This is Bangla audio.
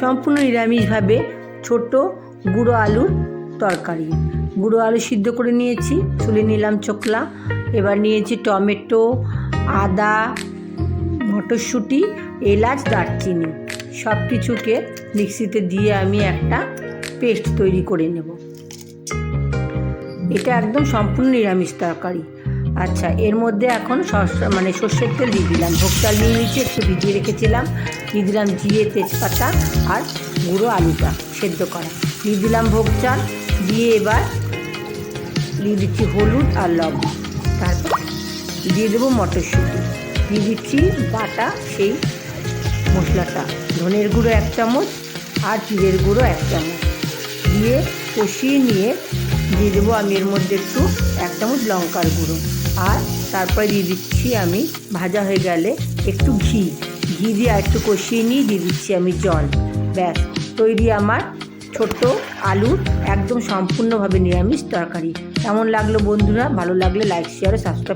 সম্পূর্ণ নিরামিষভাবে ছোট গুঁড়ো আলুর তরকারি। গুঁড়ো আলু সিদ্ধ করে নিয়েছি ছুলে নিলাম চোখলা। এবার নিয়েছি টমেটো, আদা, মটরশুঁটি, এলাচ, দারচিনি। সব কিছুকে মিক্সিতে দিয়ে আমি একটা পেস্ট তৈরি করে নেব। এটা একদম সম্পূর্ণ নিরামিষ তরকারি। আচ্ছা এর মধ্যে এখন সরষে মানে সর্ষের তেল দিয়ে দিলাম। ভোগ চাল নিয়ে নিয়েছি, একটু ভিজিয়ে রেখেছিলাম। দিয়ে দিলাম জিরে তেজপাতা আর গুঁড়ো আলুটা সেদ্ধ করা। দিয়ে দিলাম ভোগ চাল, দিয়ে এবার দিয়ে দিচ্ছি হলুদ আর লবণ। তারপর দিয়ে দেবো মটরশুঁটি। দিয়ে দিচ্ছি বাটা সেই মশলাটা, ধনের গুঁড়ো এক চামচ আর জিরের গুঁড়ো এক চামচ। দিয়ে কষিয়ে নিয়ে দিয়ে দেবো আমি এর মধ্যে একটু এক চামচ লঙ্কার গুঁড়ো। আর তারপরে দিয়ে দিচ্ছি আমি ভাজা হয়ে গেলে একটু ঘি। ঘি দিয়ে একটু কষিয়ে নিয়ে দিয়ে দিচ্ছি আমি জল। ব্যাস, তৈরি আমার ছোট্ট আলুর একদম সম্পূর্ণভাবে নিরামিষ তরকারি। কেমন লাগল বন্ধুরা? ভালো লাগলে লাইক শেয়ার সাবস্ক্রাইব